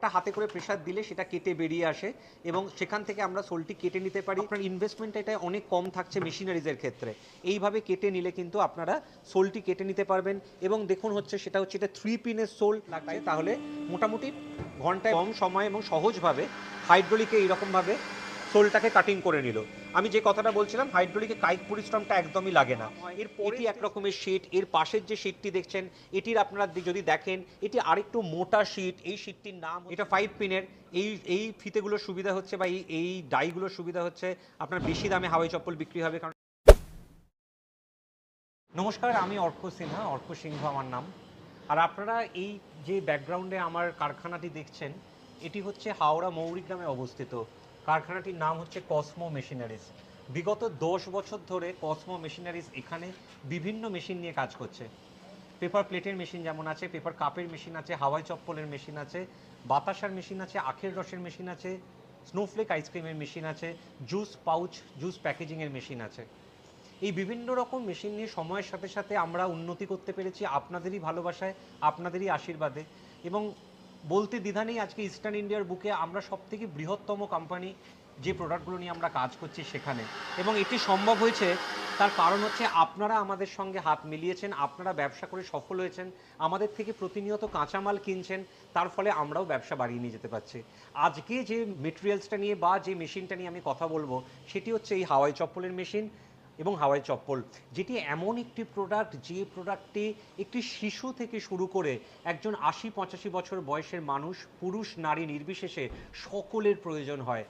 একটা হাতে করে প্রেসার দিলে সেটা কেটে বেরিয়ে আসে এবং সেখান থেকে আমরা সোলটি কেটে নিতে পারি। আপনার ইনভেস্টমেন্ট এটা অনেক কম থাকছে মেশিনারিজের ক্ষেত্রে। এইভাবে কেটে নিলে কিন্তু আপনারা সোলটি কেটে নিতে পারবেন এবং দেখুন হচ্ছে সেটা হচ্ছে এটা থ্রি পিনের সোল লাগছে। তাহলে মোটামুটি ঘন্টায় কম সময় এবং সহজভাবে হাইড্রোলিকে এইরকমভাবে সোলটাকে কাটিং করে নিল। আমি যে কথাটা বলছিলাম হাইড্রোলিকে কায়িক পরিশ্রমটা একদমই লাগে না। এর এটি এক রকমের শীট এর পাশের যে শীটটি দেখছেন এটির আপনারা যদি দেখেন এটি আরেকটু মোটা শীট এই শীটটির নাম এটা ফাইভ পিনের এই এই ফিতেগুলোর সুবিধা হচ্ছে বা এই এই ডাইগুলোর সুবিধা হচ্ছে আপনার বেশি দামে হাওয়াই চপ্পল বিক্রি হবে কারণ নমস্কার আমি অর্ক সিনহা অর্ক সিংহ আমার নাম। আর আপনারা এই যে ব্যাকগ্রাউন্ডে আমার কারখানাটি দেখছেন এটি হচ্ছে হাওড়া মৌরিগ্রামে অবস্থিত। কারখানাটির নাম হচ্ছে কসমো মেশিনারিজ। বিগত দশ বছর ধরে কসমো মেশিনারিজ এখানে বিভিন্ন মেশিন নিয়ে কাজ করছে। পেপার প্লেটের মেশিন যেমন আছে, পেপার কাপের মেশিন আছে, হাওয়াই চপ্পলের মেশিন আছে, বাতাসার মেশিন আছে, আখের রসের মেশিন আছে স্নোফ্লেক আইসক্রিমের মেশিন আছে জুস পাউচ জুস প্যাকেজিংয়ের মেশিন আছে। এই বিভিন্ন রকম মেশিন নিয়ে সময়ের সাথে সাথে আমরা উন্নতি করতে পেরেছি আপনাদেরই ভালোবাসায়, আপনাদেরই আশীর্বাদে এবং বলতে দ্বিধা নেই, আজকে ইস্টার্ন ইন্ডিয়ার বুকে আমরা সব থেকে বৃহত্তম কোম্পানি যে প্রোডাক্টগুলো নিয়ে আমরা কাজ করছি সেখানে। এবং এটি সম্ভব হয়েছে, তার কারণ হচ্ছে আপনারা আমাদের সঙ্গে হাত মিলিয়েছেন, আপনারা ব্যবসা করে সফল হয়েছেন, আমাদের থেকে প্রতিনিয়ত কাঁচামাল কিনছেন, তার ফলে আমরাও ব্যবসা বাড়িয়ে নিয়ে যেতে পারছি। আজকে যে মেটেরিয়ালসটা নিয়ে বা যে মেশিনটা নিয়ে আমি কথা বলব, সেটি হচ্ছে এই হাওয়াই চপ্পলের মেশিন এবং হাওয়াই চপ্পল, যেটি এমন একটি প্রোডাক্ট যে প্রোডাক্টটি একটি শিশু থেকে শুরু করে একজন আশি পঁচাশি বছর বয়সের মানুষ, পুরুষ, নারী নির্বিশেষে সকলের প্রয়োজন হয়।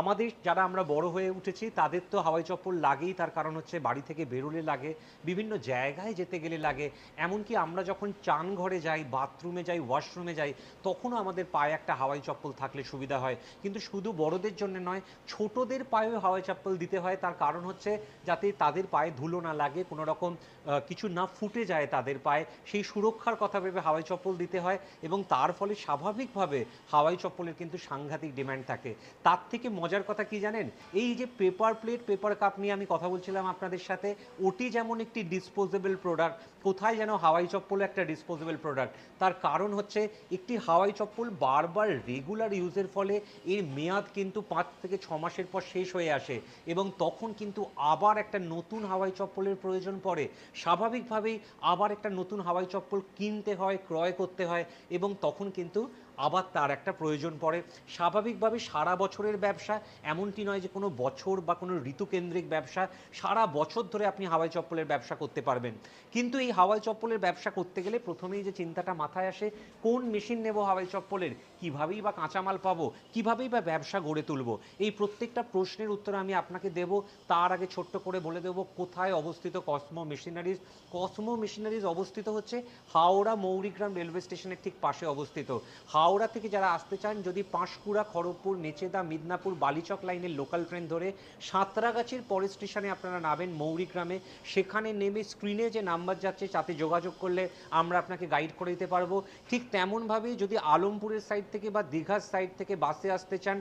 আমাদের যারা আমরা বড় হয়ে উঠেছি, তাদের তো হাওয়াই চপ্পল লাগেই। তার কারণ হচ্ছে বাড়ি থেকে বেরোলে লাগে, বিভিন্ন জায়গায় যেতে গেলে লাগে। এমনকি আমরা যখন চান ঘরে যাই, বাথরুমে যাই, ওয়াশরুমে যাই, তখনও আমাদের পায়ে একটা হাওয়াই চপ্পল থাকলে সুবিধা হয়। কিন্তু শুধু বড়দের জন্য নয়, ছোটদের পায়েও হাওয়াই চপ্পল দিতে হয়। তার কারণ হচ্ছে যাতে তাদের পায়ে ধুলো না লাগে, কোনো রকম কিছু না ফুটে যায় তাদের পায়ে, সেই সুরক্ষার কথা ভেবে হাওয়াই চপ্পল দিতে হয়। এবং তার ফলে স্বাভাবিকভাবে হাওয়াই চপ্পলের কিন্তু সাংঘাতিক ডিমান্ড থাকে। তার থেকে মজার কথা কি জানেন? এই যে পেপার প্লেট পেপার কাপ নিয়ে আমি কথা বলছিলাম আপনাদের সাথে, ওটি যেমন একটি ডিসপোজেবল প্রোডাক্ট কোথায় যেন হাওয়াই চপ্পল একটা ডিসপোজেবল প্রোডাক্ট তার কারণ হচ্ছে, একটি হাওয়াই চপ্পল বারবার রেগুলার ইউজের ফলে এর মেয়াদ কিন্তু পাঁচ থেকে ছ মাসের পর শেষ হয়ে আসে এবং তখন কিন্তু আবার একটা নতুন হাওয়াই চপ্পলের প্রয়োজন পড়ে। স্বাভাবিকভাবেই আবার একটা নতুন হাওয়াই চপ্পল কিনতে হয়, ক্রয় করতে হয় এবং তখন কিন্তু আবার তার একটা প্রয়োজন পড়ে। স্বাভাবিকভাবে সারা বছরের ব্যবসা এমনটি নয় যে কোনো বছর বা কোনো ঋতুকেন্দ্রিক ব্যবসা সারা বছর ধরে আপনি হাওয়াই চপ্পলের ব্যবসা করতে পারবেন। কিন্তু এই হাওয়াই চপ্পলের ব্যবসা করতে গেলে প্রথমেই যে চিন্তাটা মাথায় আসে, কোন মেশিন নেব হাওয়াই চপ্পলের? কিভাবেই বা কাঁচামাল পাবো? কিভাবেই বা ব্যবসা গড়ে তুলব? এই প্রত্যেকটা প্রশ্নের উত্তর আমি আপনাকে দেব। তার আগে ছোট্ট করে বলে দেবো কোথায় অবস্থিত কসমো মেশিনারিজ? কসমো মেশিনারিজ অবস্থিত হচ্ছে হাওড়া মৌরিগ্রাম রেলওয়ে স্টেশনের ঠিক পাশে অবস্থিত। হাওড়া থেকে যারা আসতে চান, যদি পাঁশকুড়া, খড়গপুর, নেচেদা, মিদনাপুর, বালিচক লাইনের লোকাল ট্রেন ধরে সাঁতরাগাছির পরের স্টেশনে আপনারা নামেন মৌরিগ্রামে সেখানে নেমে স্ক্রিনে যে নাম্বার যাচ্ছে, তাতে যোগাযোগ করলে আমরা আপনাকে গাইড করে দিতে পারব। ঠিক তেমনভাবেই যদি আলমপুরের সাইড থেকে বা দীঘার সাইড থেকে বাসে আসতে চান,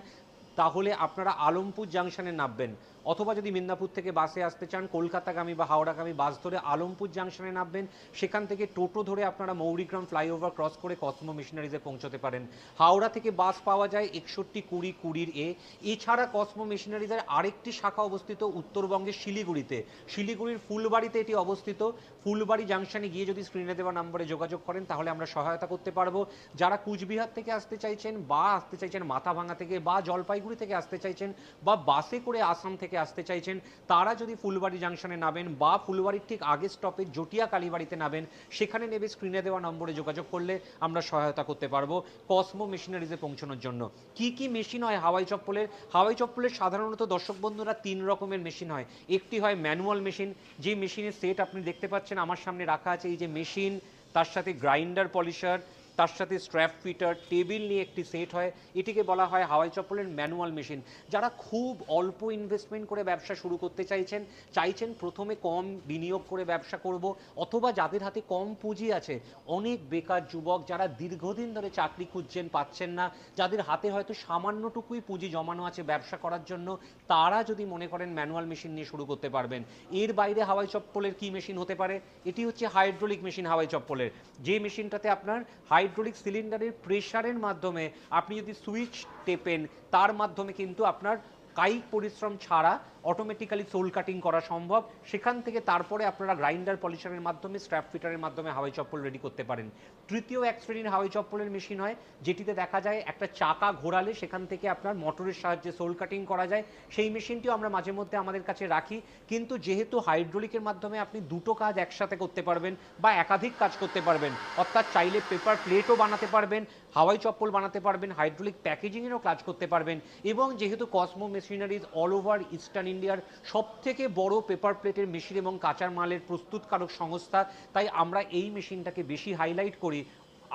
তাহলে আপনারা আলমপুর জাংশনে নামবেন। অথবা যদি মিদনাপুর থেকে বাসে আসতে চান, কলকাতাগামী বা হাওড়াগামী বাস ধরে আলমপুর জাংশনে নামবেন, সেখান থেকে টোটো ধরে আপনারা মৌরিগ্রাম ফ্লাইওভার ক্রস করে কসমো মিশনারিজে পৌঁছতে পারেন। হাওড়া থেকে বাস পাওয়া যায় একষট্টি কুড়ি কুড়ির এ। এছাড়া কসমো মিশনারিজের আরেকটি শাখা অবস্থিত উত্তরবঙ্গের শিলিগুড়িতে। শিলিগুড়ির ফুলবাড়িতে এটি অবস্থিত। ফুলবাড়ি জাংশনে গিয়ে যদি স্ক্রিনে দেওয়া নম্বরে যোগাযোগ করেন, তাহলে আমরা সহায়তা করতে পারব। যারা কুচবিহার থেকে আসতে চাইছেন বা আসতে চাইছেন মাথাভাঙা থেকে বা জলপাইগুড়ি থেকে আসতে চাইছেন বা বাসে করে আসাম থেকে আসতে চাইছেন, তারা যদি ফুলবাড়ি জাংশনে নামেন বা ফুলবাড়ির ঠিক আগের স্টপে জটিয়া কালীবাড়িতে নামেন, সেখানে নেবে স্ক্রিনে দেওয়া নম্বরে যোগাযোগ করলে আমরা সহায়তা করতে পারব কসমো মেশিনারিজে পৌঁছানোর জন্য। কি কি মেশিন হয় হাওয়াই চপ্পলের? হাওয়াই চপ্পলের সাধারণত দর্শক বন্ধুরা তিন রকমের মেশিন হয়। একটি হয় ম্যানুয়াল মেশিন যে মেশিনের সেট আপনি দেখতে পাচ্ছেন, আমার সামনে রাখা আছে এই যে মেশিন তার সাথে গ্রাইন্ডার পলিশার তার সাথে স্ট্র্যাপ ফিটার টেবিল নিয়ে একটি সেট হয়। এটিকে বলা হয় হাওয়াই চপ্পলের ম্যানুয়াল মেশিন যারা খুব অল্প ইনভেস্টমেন্ট করে ব্যবসা শুরু করতে চাইছেন চাইছেন প্রথমে কম বিনিয়োগ করে ব্যবসা করব, অথবা যাদের হাতে কম পুঁজি আছে, অনেক বেকার যুবক যারা দীর্ঘদিন ধরে চাকরি খুঁজছেন পাচ্ছেন না, যাদের হাতে হয়তো সামান্যটুকুই পুঁজি জমানো আছে ব্যবসা করার জন্য, তারা যদি মনে করেন ম্যানুয়াল মেশিন নিয়ে শুরু করতে পারবেন। এর বাইরে হাওয়াই চপ্পলের কি মেশিন হতে পারে? এটি হচ্ছে হাইড্রোলিক মেশিন হাওয়াই চপ্পলের। যে মেশিনটাতে আপনার হাই হাইড্রোলিক সিলিন্ডারের প্রেসারের মাধ্যমে আপনি যদি সুইচ টেপেন, তার মাধ্যমে কিন্তু আপনার কায়িক পরিশ্রম ছাড়া অটোমেটিক্যালি সোল কাটিং করা সম্ভব। সেখান থেকে তারপরে আপনারা গ্রাইন্ডার পলিশারের মাধ্যমে স্ট্র্যাপ ফিটারের মাধ্যমে হাওয়াই চপ্পল রেডি করতে পারেন। তৃতীয় এক শ্রেণির হাওয়াই চপ্পলের মেশিন হয়, যেটিতে দেখা যায় একটা চাকা ঘোরালে সেখান থেকে আপনার মোটরের সাহায্যে সোল কাটিং করা যায়। সেই মেশিনটিও আমরা মাঝে মধ্যে আমাদের কাছে রাখি। কিন্তু যেহেতু হাইড্রোলিকের মাধ্যমে আপনি দুটো কাজ একসাথে করতে পারবেন বা একাধিক কাজ করতে পারবেন, অর্থাৎ চাইলে পেপার প্লেটও বানাতে পারবেন, হাওয়াই চপ্পল বানাতে পারবেন হাইড্রোলিক প্যাকেজিংয়েরও কাজ করতে পারবেন এবং যেহেতু Cosmo machineries all over eastern ইন্ডিয়ার সব থেকে বড় পেপার প্লেটের মেশিন এবং কাঁচার মালের প্রস্তুতকারক সংস্থা। তাই আমরা এই মেশিনটাকে বেশি হাইলাইট করি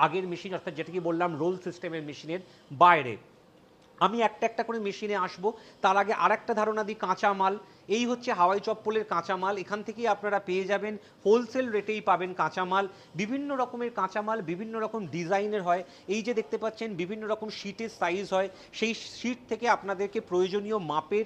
আগের মেশিন অর্থাৎ যেটাকে বললাম রোল সিস্টেমের মেশিনের বাইরে। আমি একটা একটা করে মেশিনে আসব। তার আগে আর একটা ধারণা দিই কাঁচা মাল। এই হচ্ছে হাওয়াই চপ্পলের কাঁচা মাল। এখান থেকেই আপনারা পেয়ে যাবেন হোলসেল রেটেই পাবেন কাঁচা মাল। বিভিন্ন রকমের কাঁচা মাল বিভিন্ন রকম ডিজাইনের হয়। এই যে দেখতে পাচ্ছেন, বিভিন্ন রকম শিটের সাইজ হয়। সেই শিট থেকে আপনাদেরকে প্রয়োজনীয় মাপের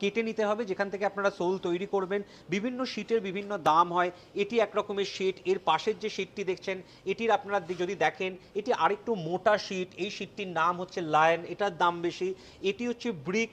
কেটে নিতে হবে, যেখান থেকে আপনারা সোল তৈরি করবেন। বিভিন্ন শিটের বিভিন্ন দাম হয়, এটি এক রকমের শিট। এর পাশের যে শীটটি দেখছেন, এটির আপনারা যদি দেখেন, এটি আরেকটু মোটা শিট। এই শিটটির নাম হচ্ছে লায়ন, এটার দাম বেশি। এটি হচ্ছে ব্রিক।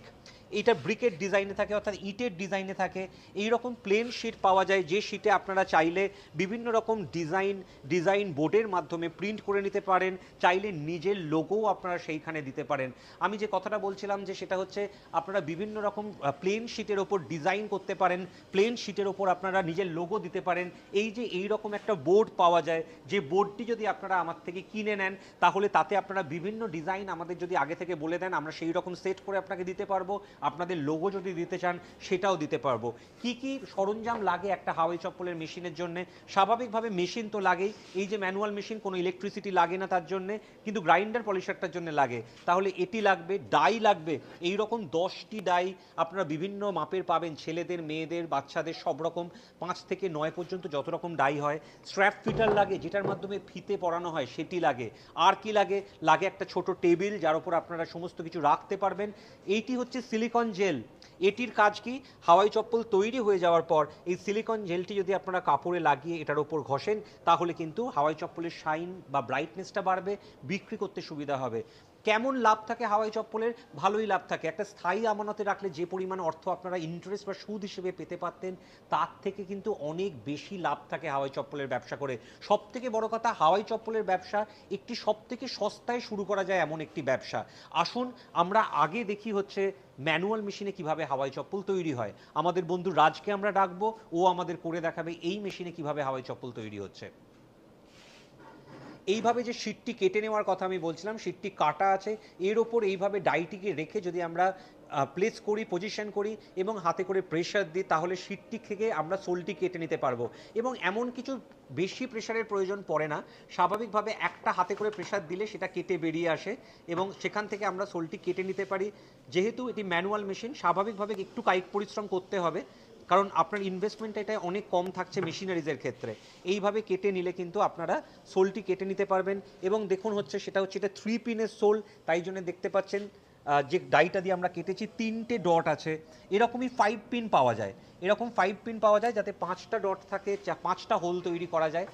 এটা ব্রিকের ডিজাইনে থাকে, অর্থাৎ ইটের ডিজাইনে থাকে। এই রকম প্লেন শিট পাওয়া যায়, যে শিটে আপনারা চাইলে বিভিন্ন রকম ডিজাইন ডিজাইন বোর্ডের মাধ্যমে প্রিন্ট করে নিতে পারেন। চাইলে নিজের লোগোও আপনারা সেইখানে দিতে পারেন। আমি যে কথাটা বলছিলাম যে সেটা হচ্ছে আপনারা বিভিন্ন রকম প্লেন শিটের ওপর ডিজাইন করতে পারেন প্লেন শিটের ওপর আপনারা নিজের লোগো দিতে পারেন। এই যে এই রকম একটা বোর্ড পাওয়া যায়, যে বোর্ডটি যদি আপনারা আমার থেকে কিনে নেন, তাহলে তাতে আপনারা বিভিন্ন ডিজাইন আমাদের যদি আগে থেকে বলে দেন, আমরা সেই রকম সেট করে আপনাকে দিতে পারব। আপনাদের লোগো যদি দিতে চান, সেটাও দিতে পারব। কি কি সরঞ্জাম লাগে একটা হাওয়াই চপ্পলের মেশিনের জন্য? স্বাভাবিকভাবে মেশিন তো লাগেই। এই যে ম্যানুয়াল মেশিন, কোনো ইলেকট্রিসিটি লাগে না তার জন্য, কিন্তু গ্রাইন্ডার পলিশারটার জন্য লাগে। তাহলে এটি লাগবে ডাই লাগবে। এই রকম দশটি ডাই আপনারা বিভিন্ন মাপের পাবেন। ছেলেদের, মেয়েদের, বাচ্চাদের, সব রকম। পাঁচ থেকে নয় পর্যন্ত যত রকম ডাই হয়। স্ট্র্যাপ ফিটার লাগে, যেটার মাধ্যমে ফিতে পরানো হয়, সেটি লাগে। আর কি লাগে? লাগে একটা ছোট টেবিল, যার উপর আপনারা সমস্ত কিছু রাখতে পারবেন। এইটি হচ্ছে সিলিকন জেল এটির কাজ কি? হাওয়াই চপ্পল তৈরি হয়ে যাওয়ার পর এই সিলিকন জেলটি যদি আপনারা কাপড়ে লাগিয়ে এটার ওপর ঘষেন, তাহলে কিন্তু হাওয়াই চপ্পলের শাইন বা ব্রাইটনেসটা বাড়বে, বিক্রি করতে সুবিধা হবে। কেমন লাভ থাকে হাওয়াই চপ্পলের? ভালোই লাভ থাকে। একটা স্থায়ী আমানতে রাখলে যে পরিমাণ অর্থ আপনারা ইন্টারেস্ট বা সুদ হিসেবে পেতে পারতেন, তার থেকে কিন্তু অনেক বেশি লাভ থাকে হাওয়াই চপ্পলের ব্যবসা করে। সব থেকে বড় কথা, হাওয়াই চপ্পলের ব্যবসা একটি সব থেকে সস্তায় শুরু করা যায় এমন একটি ব্যবসা। আসুন, আমরা আগে দেখি হচ্ছে ম্যানুয়াল মেশিনে কীভাবে হাওয়াই চপ্পল তৈরি হয়। আমাদের বন্ধু রাজকে আমরা ডাকবো, ও আমাদের করে দেখাবে এই মেশিনে কীভাবে হাওয়াই চপ্পল তৈরি হচ্ছে। এইভাবে যে শিটটি কেটে নেওয়ার কথা আমি বলছিলাম শিটটি কাটা আছে, এর ওপর এইভাবে ডাইটিকে রেখে যদি আমরা প্লেস করি পজিশন করি এবং হাতে করে প্রেশার দিই, তাহলে শিটটি থেকে আমরা সোলটি কেটে নিতে পারব। এবং এমন কিছু বেশি প্রেশারের প্রয়োজন পড়ে না। স্বাভাবিকভাবে একটা হাতে করে প্রেশার দিলে সেটা কেটে বেরিয়ে আসে এবং সেখান থেকে আমরা সোলটি কেটে নিতে পারি। যেহেতু এটি ম্যানুয়াল মেশিন স্বাভাবিকভাবে একটু কায়িক পরিশ্রম করতে হবে। কারণ আপনার ইনভেস্টমেন্ট এটা অনেক কম থাকছে মেশিনারিজের ক্ষেত্রে। এইভাবে কেটে নিলে কিন্তু আপনারা সোলটি কেটে নিতে পারবেন এবং দেখুন হচ্ছে সেটা হচ্ছে এটা থ্রি পিনের সোল, তাই জন্য দেখতে পাচ্ছেন যে ডাইটা দিয়ে আমরা কেটেছি তিনটে ডট আছে। এরকমই ফাইভ পিন পাওয়া যায়। এরকম ফাইভ পিন পাওয়া যায় যাতে পাঁচটা ডট থাকে পাঁচটা হোল তৈরি করা যায়।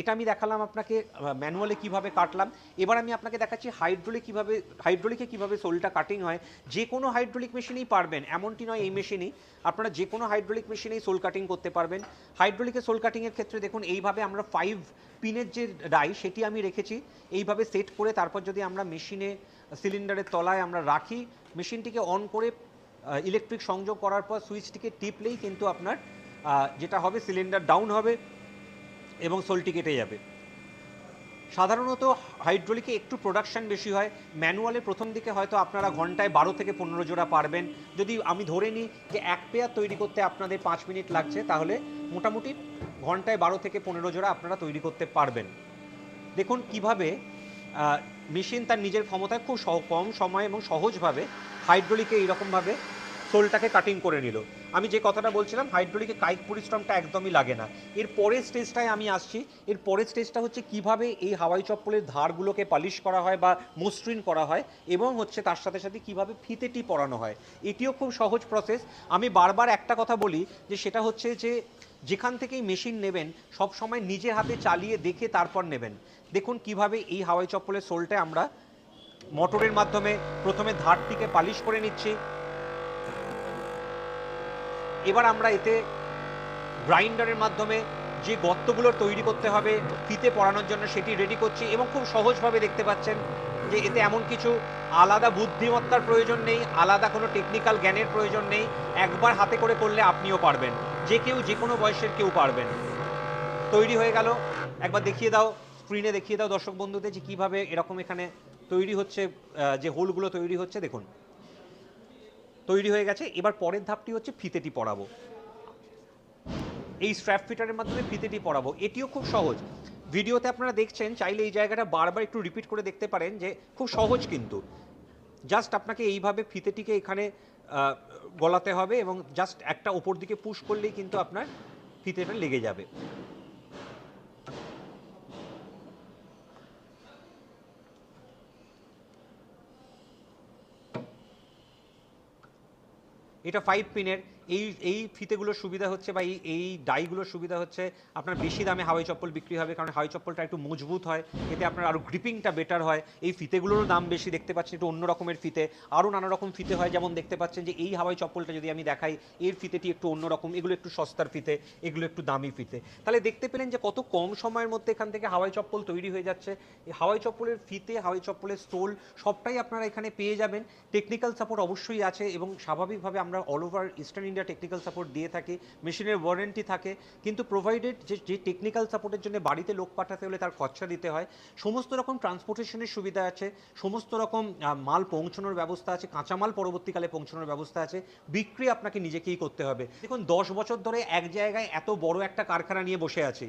এটা আমি দেখালাম আপনাকে ম্যানুয়ালে কীভাবে কাটলাম। এবার আমি আপনাকে দেখাচ্ছি হাইড্রোলিক কীভাবে হাইড্রোলিকে কীভাবে সোলটা কাটিং হয়। যে কোনো হাইড্রোলিক মেশিনেই পারবেন, এমনটি নয় এই মেশিনেই আপনারা যে কোনো হাইড্রোলিক মেশিনেই সোল কাটিং করতে পারবেন। হাইড্রোলিকে সোল কাটিংয়ের ক্ষেত্রে দেখুন, এইভাবে আমরা ফাইভ পিনের যে ডাই সেটি আমি রেখেছি। এইভাবে সেট করে তারপর যদি আমরা মেশিনে সিলিন্ডারের তলায় আমরা রাখি মেশিনটিকে অন করে ইলেকট্রিক সংযোগ করার পর সুইচটিকে টিপলেই কিন্তু আপনার যেটা হবে সিলিন্ডার ডাউন হবে। এবং সোলটি কেটে যাবে। সাধারণত হাইড্রোলিকে একটু প্রোডাকশন বেশি হয়। ম্যানুয়ালে প্রথম দিকে হয়তো আপনারা ঘন্টায় বারো থেকে পনেরো জোড়া পারবেন। যদি আমি ধরে নিই যে এক পেয়ার তৈরি করতে আপনাদের পাঁচ মিনিট লাগছে, তাহলে মোটামুটি ঘন্টায় বারো থেকে পনেরো জোড়া আপনারা তৈরি করতে পারবেন। দেখুন কীভাবে মেশিন তার নিজের ক্ষমতায় খুব কম সময় এবং সহজভাবে হাইড্রোলিকে এইরকমভাবে সোলটাকে কাটিং করে নিল। আমি যে কথাটা বলছিলাম, হাইড্রোলিকে কায়িক পরিশ্রমটা একদমই লাগে না। এর পরের স্টেজটায় আমি আসছি। এর পরের স্টেজটা হচ্ছে কীভাবে এই হাওয়াই চপ্পলের ধারগুলোকে পালিশ করা হয় বা মসৃণ করা হয় এবং হচ্ছে তার সাথে সাথে কীভাবে ফিতেটি পরানো হয়। এটিও খুব সহজ প্রসেস আমি বারবার একটা কথা বলি যে সেটা হচ্ছে যে যেখান থেকেই মেশিন নেবেন, সব সময় নিজে হাতে চালিয়ে দেখে তারপর নেবেন। দেখুন কীভাবে এই হাওয়াই চপ্পলের সোলটা আমরা মোটরের মাধ্যমে প্রথমে ধারটিকে পালিশ করে নিচ্ছি। এবার আমরা এতে গ্রাইন্ডারের মাধ্যমে যে গর্তগুলো তৈরি করতে হবে, ফিতে পড়ানোর জন্য সেটি রেডি করছি এবং খুব সহজভাবে দেখতে পাচ্ছেন যে এতে এমন কিছু আলাদা বুদ্ধিমত্তার প্রয়োজন নেই, আলাদা কোনো টেকনিক্যাল জ্ঞানের প্রয়োজন নেই, একবার হাতে করে করলে আপনিও পারবেন, যে কেউ যে কোনো বয়সের কেউ পারবেন। তৈরি হয়ে গেল। একবার দেখিয়ে দাও স্ক্রিনে দেখিয়ে দাও দর্শক বন্ধুদের যে কীভাবে এরকম এখানে তৈরি হচ্ছে যে হোলগুলো তৈরি হচ্ছে, দেখুন। তৈরি হয়ে গেছে। এবার পরের ধাপটি হচ্ছে ফিতেটি পরাবো। এই স্ট্র্যাপ ফিটারের মাধ্যমে ফিতেটি পরাবো। এটিও খুব সহজ। ভিডিওতে আপনারা দেখছেন, চাইলে এই জায়গাটা বারবার একটু রিপিট করে দেখতে পারেন যে খুব সহজ কিন্তু। জাস্ট আপনাকে এইভাবে ফিতেটিকে এখানে গলাতে হবে এবং জাস্ট একটা ওপর দিকে পুশ করলেই কিন্তু আপনার ফিতেটা লেগে যাবে। এটা ফাইভ পিনের এই এই ফিতেগুলোর সুবিধা হচ্ছে বা এই এই ডাইগুলোর সুবিধা হচ্ছে আপনার বেশি দামে হাওয়াই চপ্পল বিক্রি হবে, কারণ হাওয়াই চপ্পলটা একটু মজবুত হয়, এতে আপনার আরও গ্রিপিংটা বেটার হয়। এই ফিতেগুলোরও দাম বেশি দেখতে পাচ্ছেন, একটু অন্য রকমের ফিতে। আরও নানা রকম ফিতে হয়, যেমন দেখতে পাচ্ছেন যে এই হাওয়াই চপ্পলটা যদি আমি দেখাই, এর ফিতেটি একটু অন্যরকম এগুলো একটু সস্তার ফিতে, এগুলো একটু দামি ফিতে। তাহলে দেখতে পেলেন যে কত কম সময়ের মধ্যে এখান থেকে হাওয়াই চপ্পল তৈরি হয়ে যাচ্ছে। হাওয়াই চপ্পলের ফিতে, হাওয়াই চপ্পলের স্টোল সবটাই আপনারা এখানে পেয়ে যাবেন। টেকনিক্যাল সাপোর্ট অবশ্যই আছে এবং স্বাভাবিকভাবে আমরা all over eastern India technical support দিয়ে থাকি মেশিনের ওয়ারেন্টি থাকে, কিন্তু প্রোভাইডেড যে যে টেকনিক্যাল সাপোর্টের জন্য বাড়িতে লোক পাঠাতে হলে তার খরচা দিতে হয়, সমস্ত রকম ট্রান্সপোর্টেশনের সুবিধা আছে, সমস্ত রকম মাল পৌঁছানোর ব্যবস্থা আছে, কাঁচামাল পরবর্তীকালে পৌঁছানোর ব্যবস্থা আছে, বিক্রি আপনাকে নিজেকেই করতে হবে। দেখুন, দশ বছর ধরে এক জায়গায় এত বড় একটা কারখানা নিয়ে বসে আছি।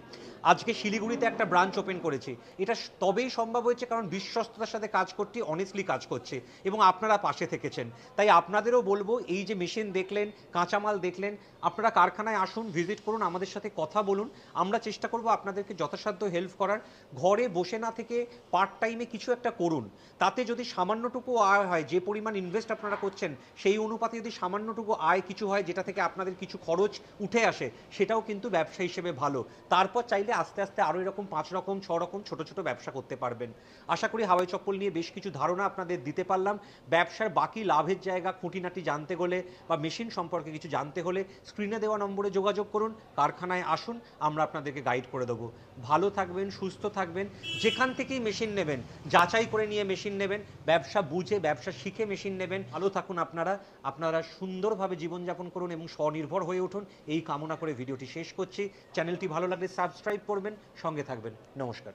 আজকে শিলিগুড়িতে একটা ব্রাঞ্চ ওপেন করেছি। এটা তবেই সম্ভব হয়েছে কারণ বিশ্বস্ততার সাথে কাজ করতে অনেস্টলি কাজ করছে, এবং আপনারা পাশে থেকেছেন। তাই আপনাদেরও বলব, এই যে মেশিন দেখলেন কাঁচামাল দেখলেন, আপনারা কারখানায় আসুন ভিজিট করুন, আমাদের সাথে কথা বলুন। আমরা চেষ্টা করব আপনাদেরকে যথাসাধ্য হেল্প করার। ঘরে বসে না থেকে পার্ট টাইমে কিছু একটা করুন। তাতে যদি সামান্যটুকু আয় হয়, যে পরিমাণ ইনভেস্ট আপনারা করছেন, সেই অনুপাতে যদি সামান্যটুকু আয় কিছু হয়, যেটা থেকে আপনাদের কিছু খরচ উঠে আসে, সেটাও কিন্তু ব্যবসা হিসেবে ভালো। তারপর চাইলে আস্তে আস্তে আরও এরকম পাঁচ রকম, ছ রকম, ছোট ছোট ব্যবসা করতে পারবেন। আশা করি হাওয়াই চপ্পল নিয়ে বেশ কিছু ধারণা আপনাদের দিতে পারলাম। ব্যবসার বাকি লাভের জায়গা খুঁটিনাটি জানতে গেলে বা মেশিন সম্পর্কে কিছু জানতে হলে স্ক্রিনে দেওয়া নম্বরে যোগাযোগ করুন, কারখানায় আসুন, আমরা আপনাদেরকে গাইড করে দেবো। ভালো থাকবেন, সুস্থ থাকবেন, যেখান থেকেই মেশিন নেবেন, যাচাই করে নিয়ে মেশিন নেবেন, ব্যবসা বুঝে, ব্যবসা শিখে মেশিন নেবেন, ভালো থাকুন আপনারা আপনারা সুন্দরভাবে জীবনযাপন করুন এবং স্বনির্ভর হয়ে উঠুন। এই কামনা করে ভিডিওটি শেষ করছি। চ্যানেলটি ভালো লাগলে সাবস্ক্রাইব করবেন, সঙ্গে থাকবেন। নমস্কার।